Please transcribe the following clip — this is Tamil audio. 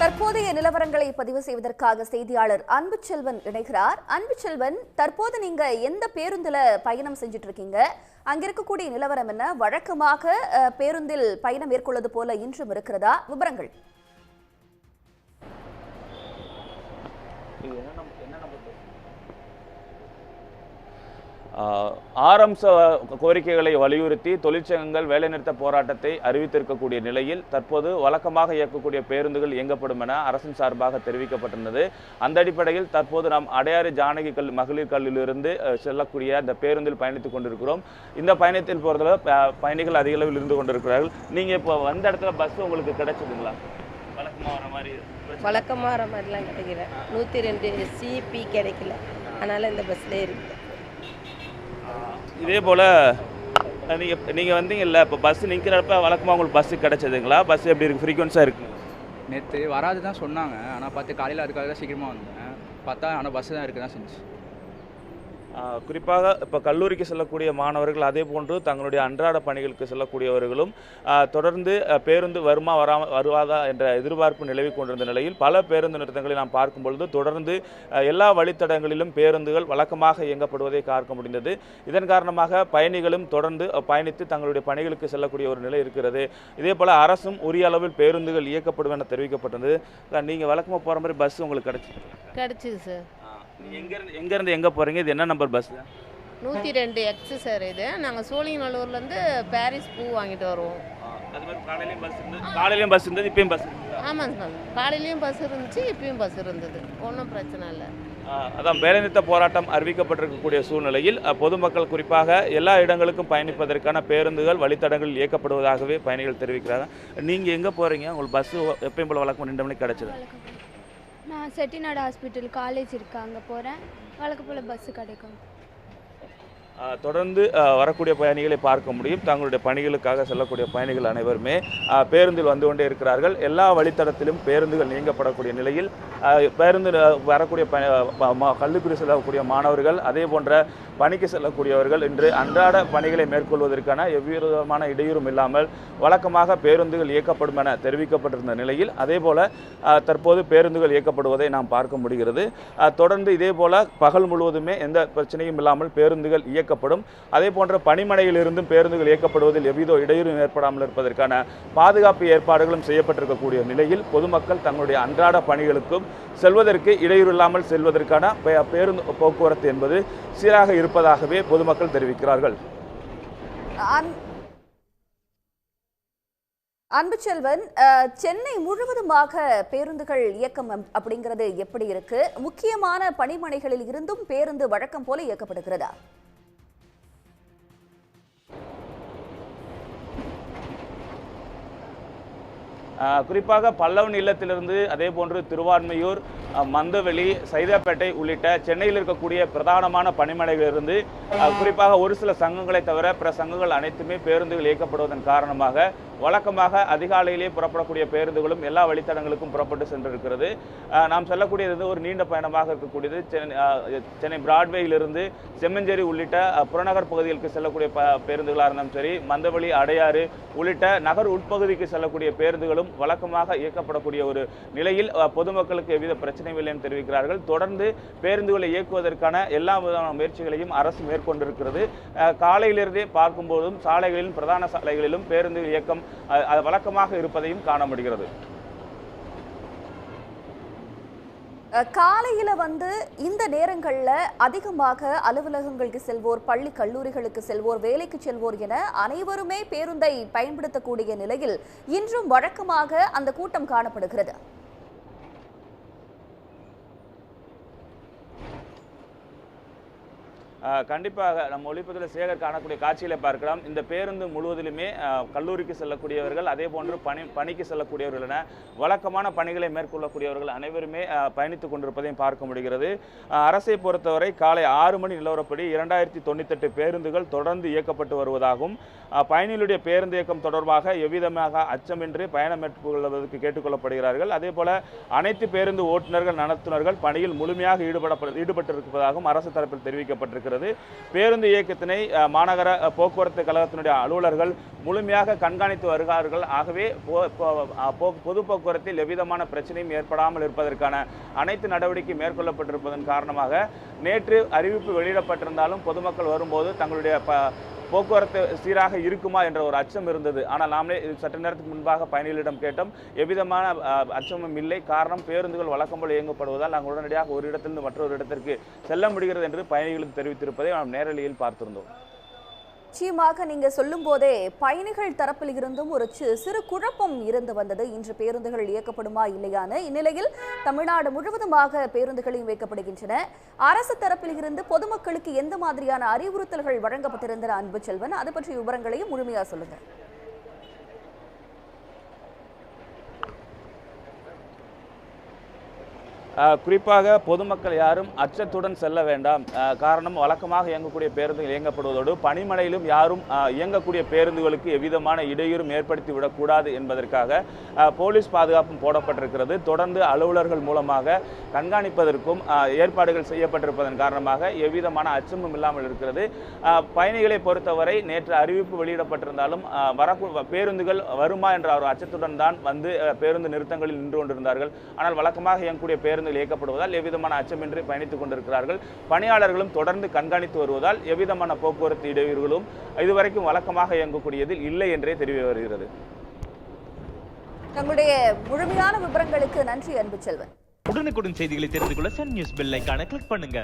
தற்போதைய நிலவரங்களை பதிவு செய்வதற்காக செய்தியாளர் அன்புச்செல்வன் இணைகிறார். அன்புச்செல்வன் தற்போது நீங்க எந்த பேருந்துல பயணம் செஞ்சுட்டு இருக்கீங்க அங்க இருக்கக்கூடிய நிலவரம் என்ன? வழக்கமாக பேருந்தில் பயணம் மேற்கொள்வது போல இன்றும் இருக்கிறதா? விவரங்கள். ஆரம்ச கோரிக்கைகளை வலியுறுத்தி தொழிற்சங்கங்கள் வேலைநிறுத்த போராட்டத்தை அறிவித்திருக்கக்கூடிய நிலையில் தற்போது வழக்கமாக இயக்கக்கூடிய பேருந்துகள் இயங்கப்படும் என அரசின் சார்பாக தெரிவிக்கப்பட்டிருந்தது. அந்த அடிப்படையில் தற்போது நாம் அடையாறு ஜானகி கல் மகளிர் கல்லிலிருந்து செல்லக்கூடிய அந்த பேருந்தில் பயணித்துக் கொண்டிருக்கிறோம். இந்த பயணத்தில் போகிறதுல ப- பயணிகள் அதிக அளவில் இருந்து கொண்டிருக்கிறார்கள். நீங்கள் இப்போ வந்த இடத்துல பஸ் உங்களுக்கு கிடைச்சதுங்களா? வழக்கமாக வர மாதிரி வழக்கமாக வர மாதிரிலாம் கிடைக்கல. நூற்றி ரெண்டு சிபி கிடைக்கல. அதனால் இந்த பஸ்லேயே இருக்குது இதே போல் நீங்கள் நீங்கள் வந்தீங்கல்ல இப்போ பஸ் நிற்கிறப்ப வழக்கமாக உங்களுக்கு பஸ்ஸு கிடச்சதுங்களா? பஸ் எப்படி இருக்குது ஃப்ரீக்வன்ஸாக இருக்குது நேற்று வராது தான் சொன்னாங்க. ஆனால் பார்த்து காலையில் அதுக்காக தான் சீக்கிரமாக வந்தேன். பார்த்தா ஆனால் பஸ்ஸு தான் இருக்க தான் செஞ்சு குறிப்பாக இப்போ கல்லூரிக்கு செல்லக்கூடிய மாணவர்கள் அதே போன்று தங்களுடைய அன்றாட பணிகளுக்கு செல்லக்கூடியவர்களும் தொடர்ந்து பேருந்து வருமா வராம வருவாதா என்ற எதிர்பார்ப்பு நிலவி கொண்டிருந்த நிலையில் பல பேருந்து நிறுத்தங்களை நாம் பார்க்கும் பொழுது தொடர்ந்து எல்லா வழித்தடங்களிலும் பேருந்துகள் வழக்கமாக இயங்கப்படுவதை பார்க்க முடிந்தது. இதன் காரணமாக பயணிகளும் தொடர்ந்து பயணித்து தங்களுடைய பணிகளுக்கு செல்லக்கூடிய ஒரு நிலை இருக்கிறது. இதே போல் அரசும் உரிய அளவில் பேருந்துகள் இயக்கப்படும் என தெரிவிக்கப்பட்டது நீங்கள் வழக்கமாக போகிற மாதிரி பஸ் உங்களுக்கு கிடைச்சி கிடச்சிது சார். எங்கேருந்து எங்கேருந்து எங்கே போகிறீங்க இது என்ன நம்பர் பஸ் நூற்றி ரெண்டு எக்ஸு சார் இது. நாங்கள் சோழிங்கநல்லூர்லேருந்து பாரிஸ் பூ வாங்கிட்டு வருவோம். அது மாதிரி காலையிலையும் பஸ் இருந்தது காலையிலையும் பஸ் இருந்தது இப்பயும் பஸ் ஆமாங்க சார் காலையிலையும் பஸ் இருந்துச்சு இப்பயும் பஸ் இருந்தது. ஒன்றும் பிரச்சனை இல்லை. அதான் வேலைநிறுத்த போராட்டம் அறிவிக்கப்பட்டிருக்கக்கூடிய சூழ்நிலையில் பொதுமக்கள் குறிப்பாக எல்லா இடங்களுக்கும் பயணிப்பதற்கான பேருந்துகள் வழித்தடங்கள் இயக்கப்படுவதாகவே பயணிகள் தெரிவிக்கிறாங்க. நீங்கள் எங்கே போகிறீங்க உங்களுக்கு பஸ் எப்பயும் போல வழக்கம் ரெண்டு மணிக்கு கிடைச்சது செட்டிநாடு ஹாஸ்பிட்டல் காலேஜ் இருக்கு அங்கே போகிறேன் வழக்கு போல் பஸ்ஸு கிடைக்கும். தொடர்ந்து வரக்கூடிய பயணிகளை பார்க்க முடியும். தங்களுடைய பணிகளுக்காக செல்லக்கூடிய பயணிகள் அனைவருமே பேருந்தில் வந்து கொண்டே இருக்கிறார்கள். எல்லா வழித்தடத்திலும் பேருந்துகள் நீங்கப்படக்கூடிய நிலையில் பேருந்து வரக்கூடிய ப- மா- கல்லூரி செல்லக்கூடிய மாணவர்கள் அதே போன்ற பணிக்கு செல்லக்கூடியவர்கள் இன்று அன்றாட பணிகளை மேற்கொள்வதற்கான எவ்விதமான இடையூறும் இல்லாமல் வழக்கமாக பேருந்துகள் இயக்கப்படும் என தெரிவிக்கப்பட்டிருந்த நிலையில் அதே போல தற்போது பேருந்துகள் இயக்கப்படுவதை நாம் பார்க்க முடிகிறது. தொடர்ந்து இதே போல பகல் முழுவதுமே எந்த பிரச்சனையும் இல்லாமல் பேருந்துகள் இயக்கப்படும். அதே போன்ற பணிமனையிலிருந்தும் பேருந்துகள் இயக்கப்படுவதில் எவ்வித இடையூறும் ஏற்படாமல் இருப்பதற்கான பாதுகாப்பு ஏற்பாடுகளும் செய்யப்பட்டிருக்கக்கூடிய நிலையில் பொதுமக்கள் தங்களுடைய அன்றாட பணிகளுக்கும் செல்வதற்கு இடையூறு இல்லாமல் செல்வதற்கான பேருந்து போக்குவரத்து என்பது சீராக இருப்பதாகவே பொதுமக்கள் தெரிவிக்கிறார்கள். அன்பு செல்வன் சென்னை முழுவதுமாக பேருந்துகள் இயக்கம் அப்படிங்கிறது எப்படி இருக்கு? முக்கியமான பணிமனைகளில் இருந்தும் பேருந்து வழக்கம் போல இயக்கப்படுகிறதா? குறிப்பாக பல்லவன் இல்லத்திலிருந்து அதே போன்று திருவான்மையூர் மந்தவெளி சைதாப்பேட்டை உள்ளிட்ட சென்னையில் இருக்கக்கூடிய பிரதானமான பணிமனைகளிலிருந்து குறிப்பாக ஒரு சில சங்கங்களை தவிர பிற சங்கங்கள் அனைத்துமே பேருந்துகள் இயக்கப்படுவதன் காரணமாக வழக்கமாக அதிகாலையிலேயே புறப்படக்கூடிய பேருந்துகளும் எல்லா வழித்தடங்களுக்கும் புறப்பட்டு சென்றிருக்கிறது. நாம் செல்லக்கூடியது ஒரு நீண்ட பயணமாக இருக்கக்கூடியது. சென்னை சென்னை பிராட்வேயிலிருந்து செம்மஞ்சேரி உள்ளிட்ட புறநகர் பகுதிகளுக்கு செல்லக்கூடிய ப பேருந்துகளாக இருந்தாலும் சரி மந்தவெளி அடையாறு உள்ளிட்ட நகர் உட்பகுதிக்கு செல்லக்கூடிய பேருந்துகளும் வழக்கமாக இயக்கப்படக்கூடிய ஒரு நிலையில் பொதுமக்களுக்கு எவ்வித பிரச்சனை இல்லை தெரிவிக்கிறார்கள். தொடர்ந்து பேருந்துகளை இயக்குவதற்கான எல்லா விதமான முயற்சிகளையும் அரசு மேற்கொண்டிருக்கிறது. காலையிலிருந்தே பார்க்கும்போதும் சாலைகளிலும் பிரதான சாலைகளிலும் பேருந்து இயக்கம் வழக்கமாக இருப்பதையும் காண முடிகிறது. காலையில் வந்து இந்த நேரங்களில் அதிகமாக அலுவலகங்களுக்கு செல்வோர் பள்ளி கல்லூரிகளுக்கு செல்வோர் வேலைக்கு செல்வோர் என அனைவருமே பேருந்தை பயன்படுத்தக்கூடிய நிலையில் இன்றும் வழக்கமாக அந்த கூட்டம் காணப்படுகிறது. கண்டிப்பாக நம்ம ஒளிப்பதில் சேகர் காணக்கூடிய காட்சிகளை பார்க்கலாம். இந்த பேருந்து முழுவதிலுமே கல்லூரிக்கு செல்லக்கூடியவர்கள் அதே போன்று பணி பணிக்கு செல்லக்கூடியவர்கள் என வழக்கமான பணிகளை மேற்கொள்ளக்கூடியவர்கள் அனைவருமே பயணித்துக் கொண்டிருப்பதையும் பார்க்க முடிகிறது. அரசை பொறுத்தவரை காலை ஆறு மணி நிலவரப்படி இரண்டாயிரத்தி தொண்ணூத்தெட்டு பேருந்துகள் தொடர்ந்து இயக்கப்பட்டு வருவதாகவும் பயணிகளுடைய பேருந்து இயக்கம் தொடர்பாக எவ்விதமாக அச்சமின்றி பயணம் மேற்கொள்வதற்கு கேட்டுக்கொள்ளப்படுகிறார்கள். அதே போல அனைத்து பேருந்து ஓட்டுநர்கள் நடத்துனர்கள் பணியில் முழுமையாக ஈடுபட ஈடுபட்டிருப்பதாகவும் அரசு தரப்பில் தெரிவிக்கப்பட்டிருக்கிறது. வருகிறது பேருந்து இயக்கத்தினை மாநகர போக்குவரத்து கழகத்தினுடைய அலுவலர்கள் முழுமையாக கண்காணித்து வருகிறார்கள். ஆகவே பொது போக்குவரத்தில் எவ்விதமான பிரச்சனையும் ஏற்படாமல் இருப்பதற்கான அனைத்து நடவடிக்கை மேற்கொள்ளப்பட்டிருப்பதன் காரணமாக நேற்று அறிவிப்பு வெளியிடப்பட்டிருந்தாலும் பொதுமக்கள் வரும்போது தங்களுடைய போக்குவரத்து சீராக இருக்குமா என்ற ஒரு அச்சம் இருந்தது. ஆனால் நாமளே சற்று நேரத்துக்கு முன்பாக பயணிகளிடம் கேட்டோம். எவ்விதமான அச்சமும் இல்லை. காரணம் பேருந்துகள் வழக்கம் போல் இயங்கப்படுவதால் நாங்கள் உடனடியாக ஒரு இடத்திலிருந்து மற்றொரு இடத்திற்கு செல்ல முடிகிறது என்று பயணிகளுக்கு தெரிவித்திருப்பதை நாம் நேரலையில் பார்த்திருந்தோம். நிச்சயமாக நீங்க சொல்லும் போதே பயணிகள் தரப்பில் இருந்தும் ஒரு சிறு குழப்பம் இருந்து வந்தது. இன்று பேருந்துகள் இயக்கப்படுமா இல்லையான இந்நிலையில் தமிழ்நாடு முழுவதுமாக பேருந்துகளையும் இயக்கப்படுகின்றன. அரசு தரப்பில் இருந்து பொதுமக்களுக்கு எந்த மாதிரியான அறிவுறுத்தல்கள் வழங்கப்பட்டிருந்தன அன்பு செல்வன்? அது பற்றிய விவரங்களையும் முழுமையா சொல்லுங்க. குறிப்பாக பொதுமக்கள் யாரும் அச்சத்துடன் செல்ல வேண்டாம். காரணம் வழக்கமாக இயங்கக்கூடிய பேருந்துகள் இயங்கப்படுவதோடு பனிமழையிலும் யாரும் இயங்கக்கூடிய பேருந்துகளுக்கு எவ்விதமான இடையூறும் ஏற்படுத்தி விடக்கூடாது என்பதற்காக போலீஸ் பாதுகாப்பும் போடப்பட்டிருக்கிறது. தொடர்ந்து அலுவலர்கள் மூலமாக கண்காணிப்பதற்கும் ஏற்பாடுகள் செய்யப்பட்டிருப்பதன் காரணமாக எவ்விதமான அச்சமும் இல்லாமல் இருக்கிறது. பயணிகளை பொறுத்தவரை நேற்று அறிவிப்பு வெளியிடப்பட்டிருந்தாலும் வர பேருந்துகள் வருமா என்ற ஒரு அச்சத்துடன் தான் வந்து பேருந்து நிறுத்தங்களில் நின்று கொண்டிருந்தார்கள். ஆனால் வழக்கமாக இயங்கக்கூடிய பேருந்துகள் இயக்கப்படுவதால் எவ்விதமான அச்சமின்றி பயணித்துக் கொண்டிருக்கிறார்கள். பணியாளர்களும் தொடர்ந்து கண்காணித்து வருவதால் எவ்விதமான போக்குவரத்து இடையூறுகளும் இதுவரைக்கும் வழக்கமாக இயங்கக்கூடியதில் இல்லை என்றே தெரிய வருகிறது. தங்களுடைய முழுமையான விவரங்களுக்கு நன்றி அன்பு செல்வன். உடனுக்குடன் செய்திகளை தெரிந்து கொள்ள சன் நியூஸ் பெல் ஐகானை கிளிக் பண்ணுங்க.